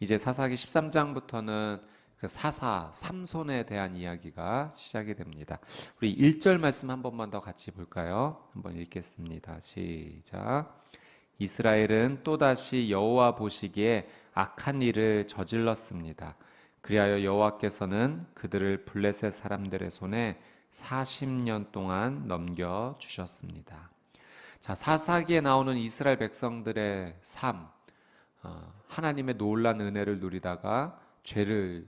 이제 사사기 13장부터는 그 사사 삼손에 대한 이야기가 시작이 됩니다. 우리 1절 말씀 한 번만 더 같이 볼까요? 한번 읽겠습니다. 시작. 이스라엘은 또다시 여호와 보시기에 악한 일을 저질렀습니다. 그리하여 여호와께서는 그들을 블레셋 사람들의 손에 40년 동안 넘겨 주셨습니다. 자, 사사기에 나오는 이스라엘 백성들의 삶, 어, 하나님의 놀란 은혜를 누리다가 죄를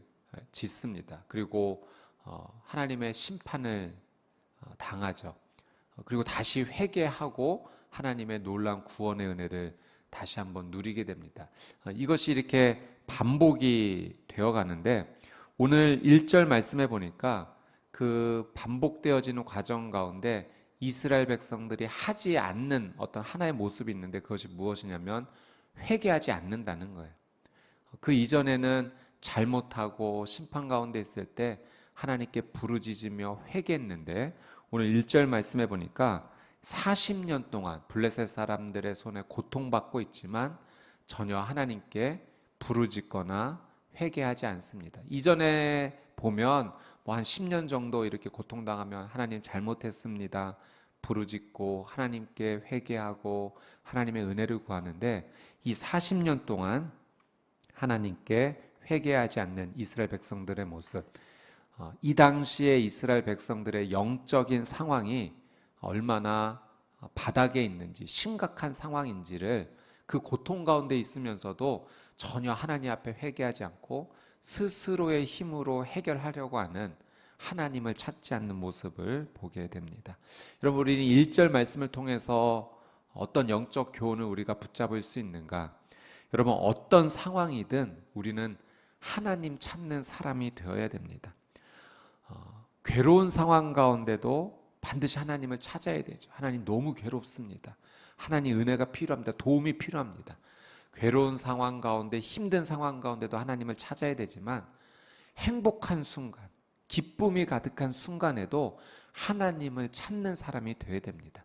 짓습니다. 그리고 어, 하나님의 심판을 어, 당하죠. 그리고 다시 회개하고 하나님의 놀란 구원의 은혜를 다시 한번 누리게 됩니다. 이것이 이렇게 반복이 되어 가는데 오늘 1절 말씀해 보니까 그 반복되어지는 과정 가운데 이스라엘 백성들이 하지 않는 어떤 하나의 모습이 있는데 그것이 무엇이냐면 회개하지 않는다는 거예요. 그 이전에는 잘못하고 심판 가운데 있을 때 하나님께 부르짖으며 회개했는데 오늘 1절 말씀해 보니까 40년 동안 블레셋 사람들의 손에 고통받고 있지만 전혀 하나님께 부르짖거나 회개하지 않습니다. 이전에 보면 뭐 한 10년 정도 이렇게 고통당하면 하나님 잘못했습니다. 부르짖고 하나님께 회개하고 하나님의 은혜를 구하는데 이 40년 동안 하나님께 회개하지 않는 이스라엘 백성들의 모습, 어, 이 당시에 이스라엘 백성들의 영적인 상황이 얼마나 바닥에 있는지 심각한 상황인지를 그 고통 가운데 있으면서도 전혀 하나님 앞에 회개하지 않고 스스로의 힘으로 해결하려고 하는 하나님을 찾지 않는 모습을 보게 됩니다. 여러분 우리는 1절 말씀을 통해서 어떤 영적 교훈을 우리가 붙잡을 수 있는가? 여러분 어떤 상황이든 우리는 하나님 찾는 사람이 되어야 됩니다. 어, 괴로운 상황 가운데도 반드시 하나님을 찾아야 되죠. 하나님 너무 괴롭습니다. 하나님 은혜가 필요합니다. 도움이 필요합니다. 괴로운 상황 가운데 힘든 상황 가운데도 하나님을 찾아야 되지만 행복한 순간, 기쁨이 가득한 순간에도 하나님을 찾는 사람이 되어야 됩니다.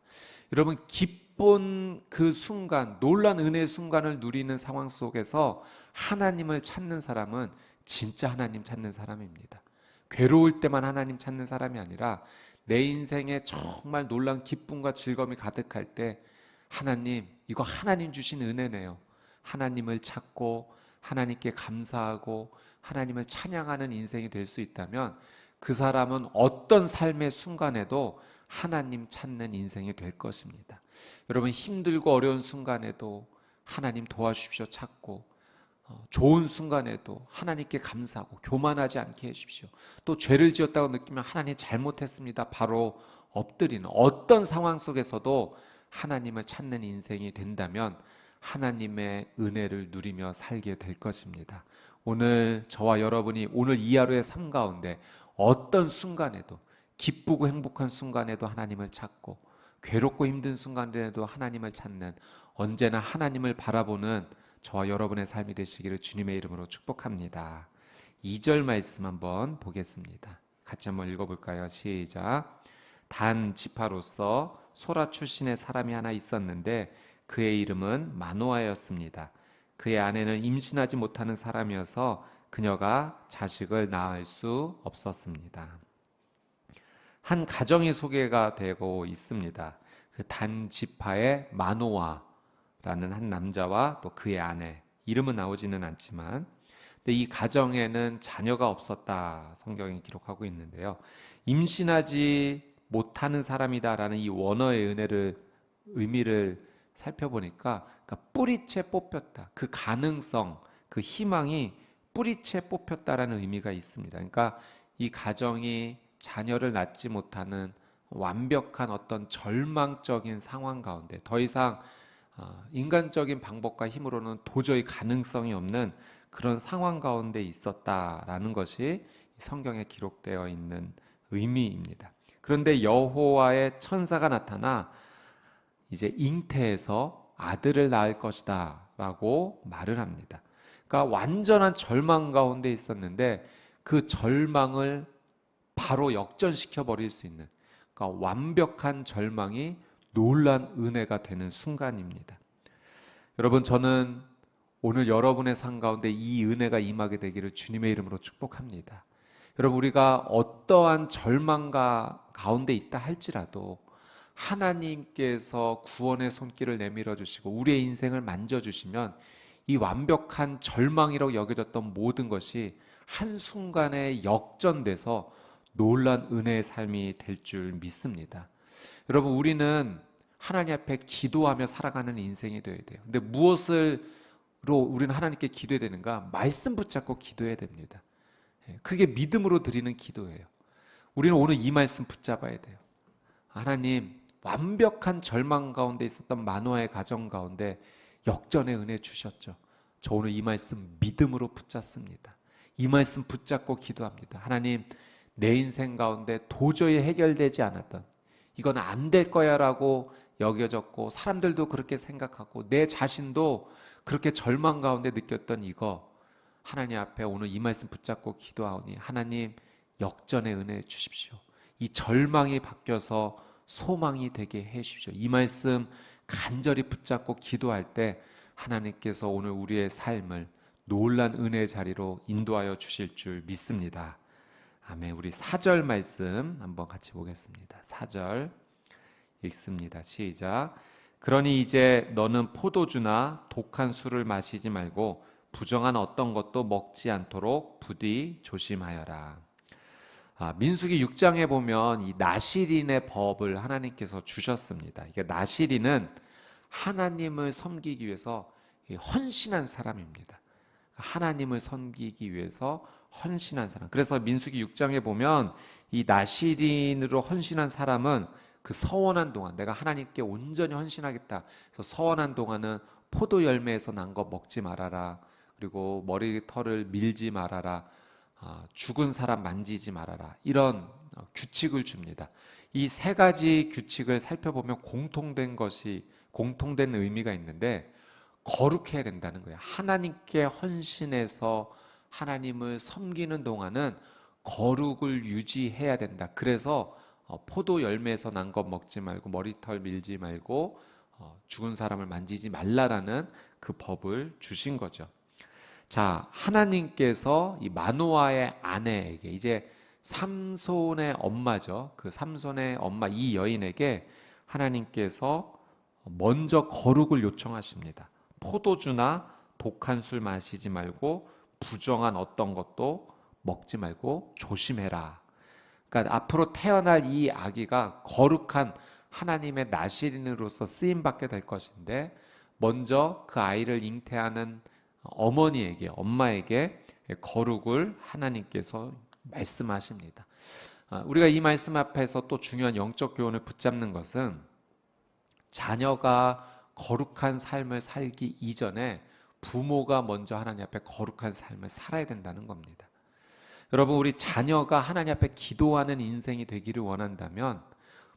여러분 기쁜 그 순간, 놀란 은혜의 순간을 누리는 상황 속에서 하나님을 찾는 사람은 진짜 하나님 찾는 사람입니다. 괴로울 때만 하나님 찾는 사람이 아니라 내 인생에 정말 놀란 기쁨과 즐거움이 가득할 때 하나님, 이거 하나님 주신 은혜네요. 하나님을 찾고 하나님께 감사하고 하나님을 찬양하는 인생이 될 수 있다면 그 사람은 어떤 삶의 순간에도 하나님 찾는 인생이 될 것입니다. 여러분 힘들고 어려운 순간에도 하나님 도와주십시오 찾고 어, 좋은 순간에도 하나님께 감사하고 교만하지 않게 해주십시오. 또 죄를 지었다고 느끼면 하나님 잘못했습니다. 바로 엎드리는 어떤 상황 속에서도 하나님을 찾는 인생이 된다면 하나님의 은혜를 누리며 살게 될 것입니다. 오늘 저와 여러분이 오늘 이 하루의 삶 가운데 어떤 순간에도 기쁘고 행복한 순간에도 하나님을 찾고 괴롭고 힘든 순간에도 하나님을 찾는 언제나 하나님을 바라보는 저와 여러분의 삶이 되시기를 주님의 이름으로 축복합니다. 2절 말씀 한번 보겠습니다. 같이 한번 읽어볼까요? 시작. 단 지파로서 소라 출신의 사람이 하나 있었는데 그의 이름은 마노아였습니다. 그의 아내는 임신하지 못하는 사람이어서 그녀가 자식을 낳을 수 없었습니다. 한 가정이 소개가 되고 있습니다. 그 단지파의 마노아라는 한 남자와 또 그의 아내 이름은 나오지는 않지만 이 가정에는 자녀가 없었다 성경이 기록하고 있는데요. 임신하지 못하는 사람이다라는 이 원어의 은혜를 의미를 살펴보니까 그러니까 뿌리채 뽑혔다. 그 가능성, 그 희망이 뿌리채 뽑혔다라는 의미가 있습니다. 그러니까 이 가정이 자녀를 낳지 못하는 완벽한 어떤 절망적인 상황 가운데 더 이상 어, 인간적인 방법과 힘으로는 도저히 가능성이 없는 그런 상황 가운데 있었다라는 것이 성경에 기록되어 있는 의미입니다. 그런데 여호와의 천사가 나타나 이제 잉태해서 아들을 낳을 것이다라고 말을 합니다. 그러니까 완전한 절망 가운데 있었는데 그 절망을 바로 역전시켜 버릴 수 있는 그러니까 완벽한 절망이 놀란 은혜가 되는 순간입니다. 여러분 저는 오늘 여러분의 삶 가운데 이 은혜가 임하게 되기를 주님의 이름으로 축복합니다. 여러분 우리가 어떠한 절망가 가운데 있다 할지라도 하나님께서 구원의 손길을 내밀어 주시고 우리의 인생을 만져 주시면 이 완벽한 절망이라고 여겨졌던 모든 것이 한순간에 역전돼서 놀란 은혜의 삶이 될 줄 믿습니다. 여러분 우리는 하나님 앞에 기도하며 살아가는 인생이 되어야 돼요. 근데 무엇을로 우리는 하나님께 기도해야 되는가? 말씀 붙잡고 기도해야 됩니다. 예, 그게 믿음으로 드리는 기도예요. 우리는 오늘 이 말씀 붙잡아야 돼요. 하나님, 완벽한 절망 가운데 있었던 만화의 가정 가운데 역전의 은혜 주셨죠. 저 오늘 이 말씀 믿음으로 붙잡습니다. 이 말씀 붙잡고 기도합니다. 하나님, 내 인생 가운데 도저히 해결되지 않았던 이건 안 될 거야라고 여겨졌고 사람들도 그렇게 생각하고 내 자신도 그렇게 절망 가운데 느꼈던 이거 하나님 앞에 오늘 이 말씀 붙잡고 기도하오니 하나님 역전의 은혜 주십시오. 이 절망이 바뀌어서 소망이 되게 해 주십시오. 이 말씀 간절히 붙잡고 기도할 때 하나님께서 오늘 우리의 삶을 놀란 은혜의 자리로 인도하여 주실 줄 믿습니다. 아멘. 우리 4절 말씀 한번 같이 보겠습니다. 4절 읽습니다. 시작. 그러니 이제 너는 포도주나 독한 술을 마시지 말고 부정한 어떤 것도 먹지 않도록 부디 조심하여라. 아, 민수기 6장에 보면 이 나시린의 법을 하나님께서 주셨습니다. 이게 나시린은 하나님을 섬기기 위해서 헌신한 사람입니다. 하나님을 섬기기 위해서 헌신한 사람. 그래서 민수기 6장에 보면 이 나시린으로 헌신한 사람은 그 서원한 동안 내가 하나님께 온전히 헌신하겠다. 그래서 서원한 동안은 포도 열매에서 난 거 먹지 말아라. 그리고 머리털을 밀지 말아라. 아, 죽은 사람 만지지 말아라. 이런 어, 규칙을 줍니다. 이 세 가지 규칙을 살펴보면 공통된 것이 공통된 의미가 있는데 거룩해야 된다는 거예요. 하나님께 헌신해서 하나님을 섬기는 동안은 거룩을 유지해야 된다. 그래서 어, 포도 열매에서 난 것 먹지 말고 머리털 밀지 말고 어, 죽은 사람을 만지지 말라라는 그 법을 주신 거죠. 자, 하나님께서 이 마노아의 아내에게 이제 삼손의 엄마죠. 그 삼손의 엄마 이 여인에게 하나님께서 먼저 거룩을 요청하십니다. 포도주나 독한 술 마시지 말고 부정한 어떤 것도 먹지 말고 조심해라. 그러니까 앞으로 태어날 이 아기가 거룩한 하나님의 나시린으로서 쓰임 받게 될 것인데 먼저 그 아이를 잉태하는 어머니에게 엄마에게 거룩을 하나님께서 말씀하십니다. 아, 우리가 이 말씀 앞에서 또 중요한 영적 교훈을 붙잡는 것은 자녀가 거룩한 삶을 살기 이전에 부모가 먼저 하나님 앞에 거룩한 삶을 살아야 된다는 겁니다. 여러분, 우리 자녀가 하나님 앞에 기도하는 인생이 되기를 원한다면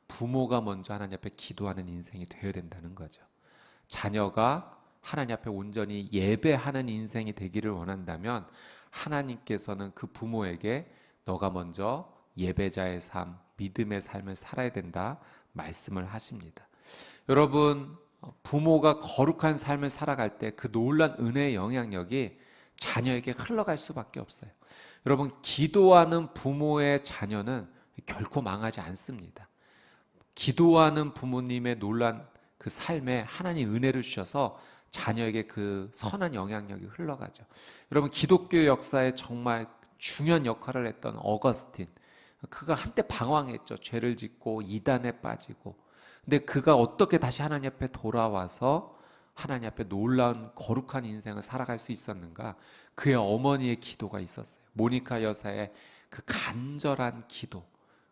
부모가 먼저 하나님 앞에 기도하는 인생이 되어야 된다는 거죠. 자녀가 하나님 앞에 온전히 예배하는 인생이 되기를 원한다면 하나님께서는 그 부모에게 너가 먼저 예배자의 삶, 믿음의 삶을 살아야 된다 말씀을 하십니다. 여러분, 부모가 거룩한 삶을 살아갈 때 그 놀란 은혜의 영향력이 자녀에게 흘러갈 수밖에 없어요. 여러분, 기도하는 부모의 자녀는 결코 망하지 않습니다. 기도하는 부모님의 놀란 그 삶에 하나님 은혜를 주셔서 자녀에게 그 선한 영향력이 흘러가죠. 여러분, 기독교 역사에 정말 중요한 역할을 했던 어거스틴. 그가 한때 방황했죠. 죄를 짓고 이단에 빠지고. 근데 그가 어떻게 다시 하나님 앞에 돌아와서 하나님 앞에 놀라운 거룩한 인생을 살아갈 수 있었는가? 그의 어머니의 기도가 있었어요. 모니카 여사의 그 간절한 기도.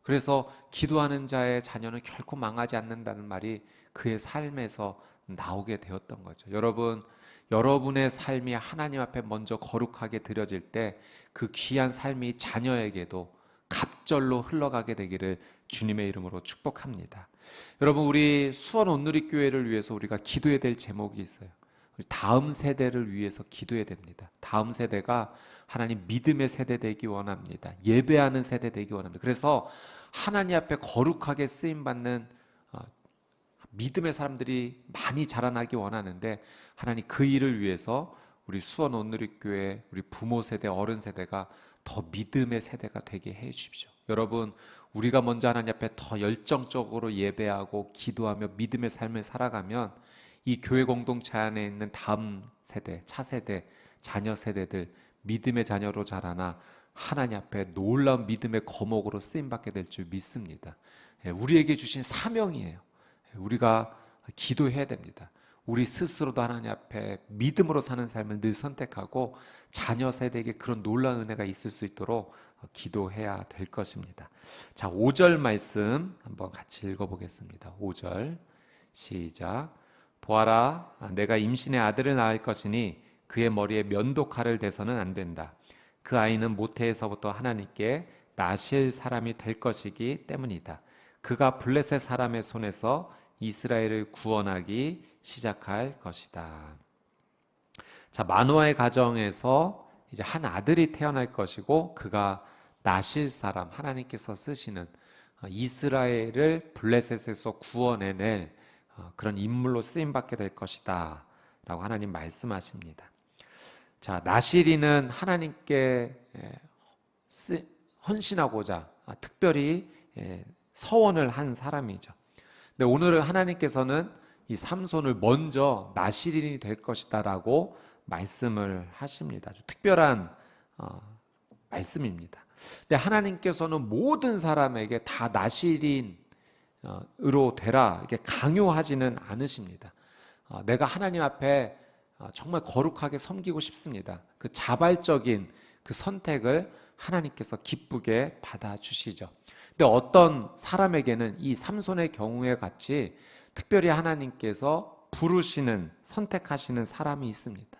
그래서 기도하는 자의 자녀는 결코 망하지 않는다는 말이 그의 삶에서 나오게 되었던 거죠. 여러분, 여러분의 삶이 하나님 앞에 먼저 거룩하게 드려질 때 그 귀한 삶이 자녀에게도 갑절로 흘러가게 되기를 주님의 이름으로 축복합니다. 여러분 우리 수원 온누리 교회를 위해서 우리가 기도해야 될 제목이 있어요. 다음 세대를 위해서 기도해야 됩니다. 다음 세대가 하나님 믿음의 세대 되기 원합니다. 예배하는 세대 되기 원합니다. 그래서 하나님 앞에 거룩하게 쓰임 받는 어, 믿음의 사람들이 많이 자라나기 원하는데 하나님 그 일을 위해서 우리 수원 온누리교회 우리 부모 세대 어른 세대가 더 믿음의 세대가 되게 해 주십시오. 여러분 우리가 먼저 하나님 앞에 더 열정적으로 예배하고 기도하며 믿음의 삶을 살아가면 이 교회 공동체 안에 있는 다음 세대, 차세대, 자녀 세대들 믿음의 자녀로 자라나 하나님 앞에 놀라운 믿음의 거목으로 쓰임 받게 될 줄 믿습니다. 예, 우리에게 주신 사명이에요. 예, 우리가 기도해야 됩니다. 우리 스스로도 하나님 앞에 믿음으로 사는 삶을 늘 선택하고 자녀 세대에게 그런 놀라운 은혜가 있을 수 있도록 기도해야 될 것입니다. 자, 5절 말씀 한번 같이 읽어 보겠습니다. 5절. 시작. 보아라 내가 임신의 아들을 낳을 것이니 그의 머리에 면도칼을 대서는 안 된다. 그 아이는 모태에서부터 하나님께 나실 사람이 될 것이기 때문이다. 그가 블레셋 사람의 손에서 이스라엘을 구원하기 시작할 것이다. 자, 마노아의 가정에서 이제 한 아들이 태어날 것이고 그가 나실 사람 하나님께서 쓰시는 어, 이스라엘을 블레셋에서 구원해낼 어, 그런 인물로 쓰임 받게 될 것이다라고 하나님 말씀하십니다. 자, 나실이는 하나님께 헌신하고자 아, 특별히 서원을 한 사람이죠. 근데 오늘 하나님께서는 이 삼손을 먼저 나실인이 될 것이다라고 말씀을 하십니다. 특별한 어, 말씀입니다. 근데 하나님께서는 모든 사람에게 다 나실인으로 되라 이렇게 강요하지는 않으십니다. 어, 내가 하나님 앞에 어, 정말 거룩하게 섬기고 싶습니다. 그 자발적인 그 선택을 하나님께서 기쁘게 받아주시죠. 근데 어떤 사람에게는 이 삼손의 경우에 같이 특별히 하나님께서 부르시는 선택하시는 사람이 있습니다.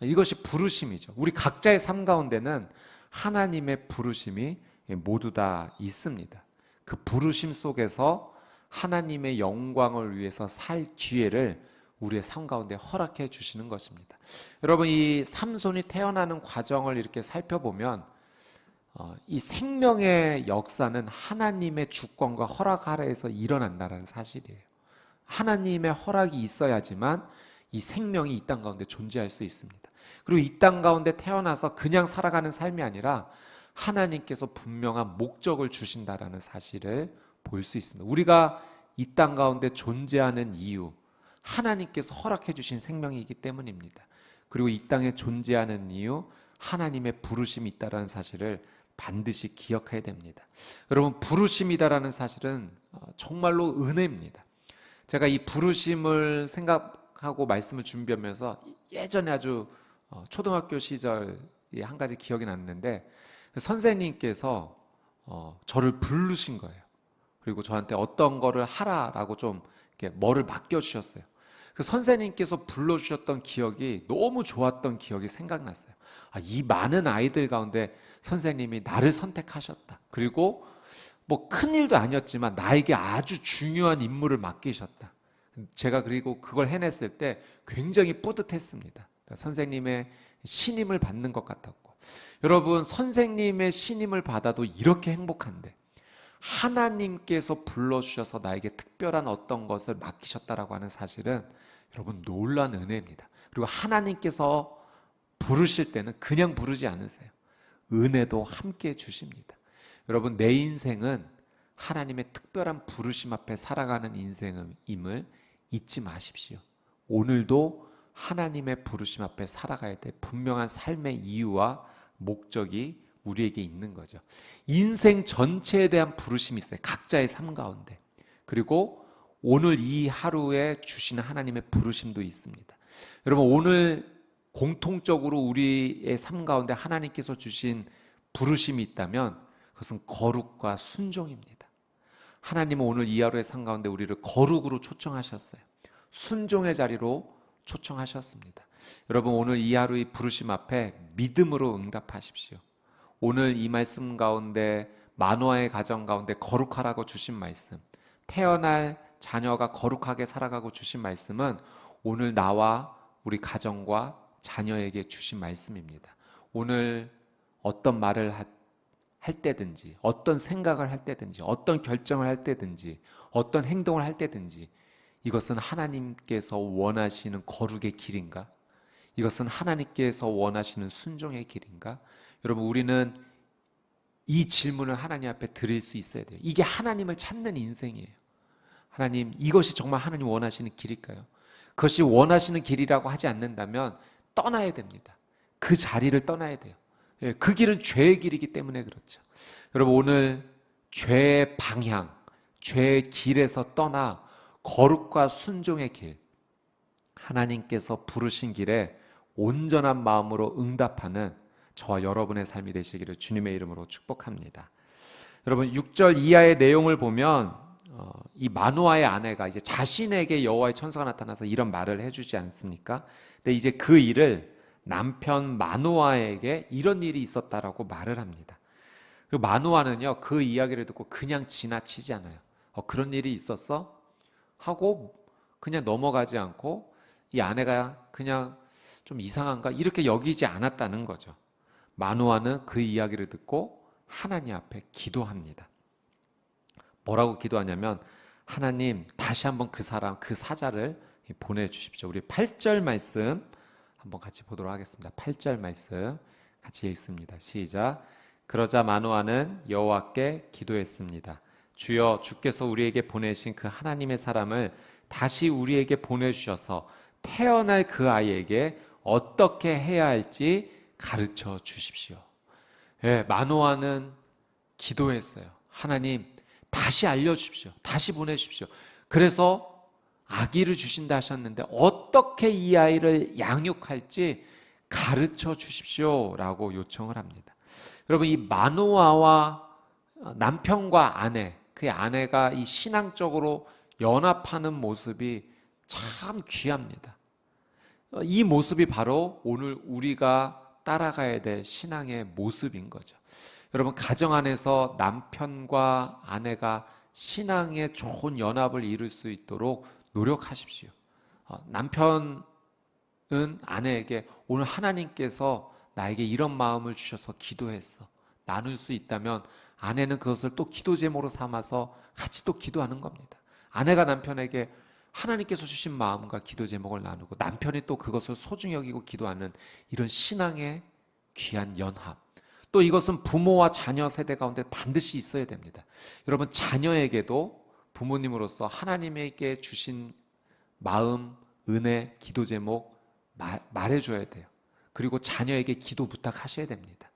이것이 부르심이죠. 우리 각자의 삶 가운데는 하나님의 부르심이 모두 다 있습니다. 그 부르심 속에서 하나님의 영광을 위해서 살 기회를 우리의 삶 가운데 허락해 주시는 것입니다. 여러분 이 삼손이 태어나는 과정을 이렇게 살펴보면 어, 이 생명의 역사는 하나님의 주권과 허락 아래에서 일어난다는 사실이에요. 하나님의 허락이 있어야지만 이 생명이 이 땅 가운데 존재할 수 있습니다. 그리고 이 땅 가운데 태어나서 그냥 살아가는 삶이 아니라 하나님께서 분명한 목적을 주신다라는 사실을 볼 수 있습니다. 우리가 이 땅 가운데 존재하는 이유, 하나님께서 허락해 주신 생명이기 때문입니다. 그리고 이 땅에 존재하는 이유, 하나님의 부르심이 있다라는 사실을 반드시 기억해야 됩니다. 여러분 부르심이다라는 사실은 어, 정말로 은혜입니다. 제가 이 부르심을 생각하고 말씀을 준비하면서 예전에 아주 어, 초등학교 시절 한 가지 기억이 났는데 선생님께서 어, 저를 부르신 거예요. 그리고 저한테 어떤 거를 하라라고 좀 이렇게 뭐를 맡겨 주셨어요. 그 선생님께서 불러주셨던 기억이 너무 좋았던 기억이 생각났어요. 아, 이 많은 아이들 가운데 선생님이 나를 선택하셨다. 그리고 뭐 큰 일도 아니었지만 나에게 아주 중요한 임무를 맡기셨다. 제가 그리고 그걸 해냈을 때 굉장히 뿌듯했습니다. 그러니까 선생님의 신임을 받는 것 같았고. 여러분, 선생님의 신임을 받아도 이렇게 행복한데, 하나님께서 불러주셔서 나에게 특별한 어떤 것을 맡기셨다라고 하는 사실은 여러분 놀란 은혜입니다. 그리고 하나님께서 부르실 때는 그냥 부르지 않으세요. 은혜도 함께 주십니다. 여러분 내 인생은 하나님의 특별한 부르심 앞에 살아가는 인생임을 잊지 마십시오. 오늘도 하나님의 부르심 앞에 살아가야 돼 분명한 삶의 이유와 목적이 우리에게 있는 거죠. 인생 전체에 대한 부르심이 있어요. 각자의 삶 가운데. 그리고 오늘 이 하루에 주시는 하나님의 부르심도 있습니다. 여러분 오늘 공통적으로 우리의 삶 가운데 하나님께서 주신 부르심이 있다면 그것은 거룩과 순종입니다. 하나님은 오늘 이 하루의 삶 가운데 우리를 거룩으로 초청하셨어요. 순종의 자리로 초청하셨습니다. 여러분 오늘 이 하루의 부르심 앞에 믿음으로 응답하십시오. 오늘 이 말씀 가운데 만화의 가정 가운데 거룩하라고 주신 말씀, 태어날 자녀가 거룩하게 살아가고 주신 말씀은 오늘 나와 우리 가정과 자녀에게 주신 말씀입니다. 오늘 어떤 말을 할 때든지, 어떤 생각을 할 때든지, 어떤 결정을 할 때든지, 어떤 행동을 할 때든지, 이것은 하나님께서 원하시는 거룩의 길인가? 이것은 하나님께서 원하시는 순종의 길인가? 여러분 우리는 이 질문을 하나님 앞에 드릴 수 있어야 돼요. 이게 하나님을 찾는 인생이에요. 하나님, 이것이 정말 하나님 원하시는 길일까요? 그것이 원하시는 길이라고 하지 않는다면 떠나야 됩니다. 그 자리를 떠나야 돼요. 예, 그 길은 죄의 길이기 때문에 그렇죠. 여러분, 오늘 죄의 방향, 죄의 길에서 떠나 거룩과 순종의 길, 하나님께서 부르신 길에 온전한 마음으로 응답하는 저와 여러분의 삶이 되시기를 주님의 이름으로 축복합니다. 여러분 6절 이하의 내용을 보면 어, 이 마노아의 아내가 이제 자신에게 여호와의 천사가 나타나서 이런 말을 해주지 않습니까? 근데 이제 그 일을 남편 마노아에게 이런 일이 있었다라고 말을 합니다. 그리고 마노아는요 그 이야기를 듣고 그냥 지나치지 않아요. 어, 그런 일이 있었어? 하고 그냥 넘어가지 않고 이 아내가 그냥 좀 이상한가 이렇게 여기지 않았다는 거죠. 마노아는 그 이야기를 듣고 하나님 앞에 기도합니다. 뭐라고 기도하냐면 하나님 다시 한번 그 사람 그 사자를 보내 주십시오. 우리 8절 말씀 한번 같이 보도록 하겠습니다. 8절 말씀 같이 읽습니다. 시작. 그러자 마노아는 여호와께 기도했습니다. 주여 주께서 우리에게 보내신 그 하나님의 사람을 다시 우리에게 보내 주셔서 태어날 그 아이에게 어떻게 해야 할지 가르쳐 주십시오. 예, 마노아는 기도했어요. 하나님, 다시 알려주십시오. 다시 보내주십시오. 그래서 아기를 주신다 하셨는데 어떻게 이 아이를 양육할지 가르쳐 주십시오. 라고 요청을 합니다. 여러분, 이 마노아와 남편과 아내, 그 아내가 이 신앙적으로 연합하는 모습이 참 귀합니다. 이 모습이 바로 오늘 우리가 따라가야 될 신앙의 모습인 거죠. 여러분, 가정 안에서 남편과 아내가 신앙의 좋은 연합을 이룰 수 있도록 노력하십시오. 어, 남편은 아내에게 오늘 하나님께서 나에게 이런 마음을 주셔서 기도했어. 나눌 수 있다면 아내는 그것을 또 기도 제목으로 삼아서 같이 또 기도하는 겁니다. 아내가 남편에게 하나님께서 주신 마음과 기도 제목을 나누고 남편이 또 그것을 소중히 여기고 기도하는 이런 신앙의 귀한 연합. 또 이것은 부모와 자녀 세대 가운데 반드시 있어야 됩니다. 여러분 자녀에게도 부모님으로서 하나님에게 주신 마음, 은혜, 기도 제목 말, 말해줘야 돼요. 그리고 자녀에게 기도 부탁하셔야 됩니다.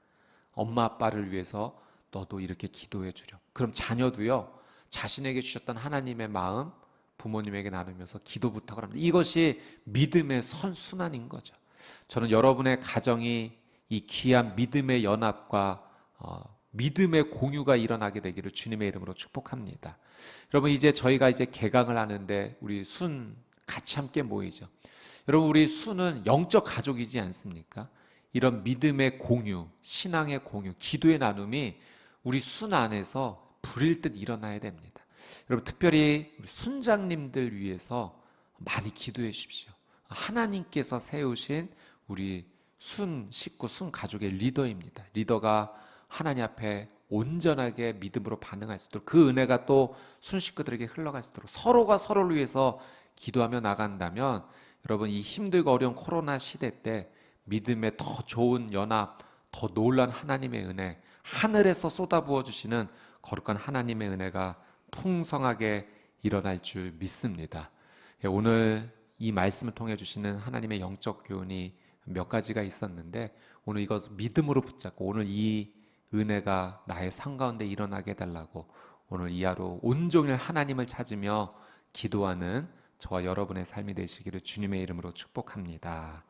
엄마 아빠를 위해서 너도 이렇게 기도해 주렴. 그럼 자녀도요 자신에게 주셨던 하나님의 마음, 부모님에게 나누면서 기도 부탁을 합니다. 이것이 믿음의 선순환인 거죠. 저는 여러분의 가정이 이 귀한 믿음의 연합과 어, 믿음의 공유가 일어나게 되기를 주님의 이름으로 축복합니다. 여러분 이제 저희가 이제 개강을 하는데 우리 순 같이 함께 모이죠. 여러분 우리 순은 영적 가족이지 않습니까? 이런 믿음의 공유, 신앙의 공유, 기도의 나눔이 우리 순 안에서 불일 듯 일어나야 됩니다. 여러분 특별히 순장님들 위해서 많이 기도해 주십시오. 하나님께서 세우신 우리 순 식구, 순 가족의 리더입니다. 리더가 하나님 앞에 온전하게 믿음으로 반응할 수 있도록 그 은혜가 또 순 식구들에게 흘러갈 수 있도록 서로가 서로를 위해서 기도하며 나간다면 여러분 이 힘들고 어려운 코로나 시대 때 믿음의 더 좋은 연합, 더 놀란 하나님의 은혜, 하늘에서 쏟아부어 주시는 거룩한 하나님의 은혜가 풍성하게 일어날 줄 믿습니다. 예, 오늘 이 말씀을 통해 주시는 하나님의 영적 교훈이 몇 가지가 있었는데 오늘 이것 믿음으로 붙잡고 오늘 이 은혜가 나의 삶 가운데 일어나게 해달라고 오늘 이 하루 온종일 하나님을 찾으며 기도하는 저와 여러분의 삶이 되시기를 주님의 이름으로 축복합니다.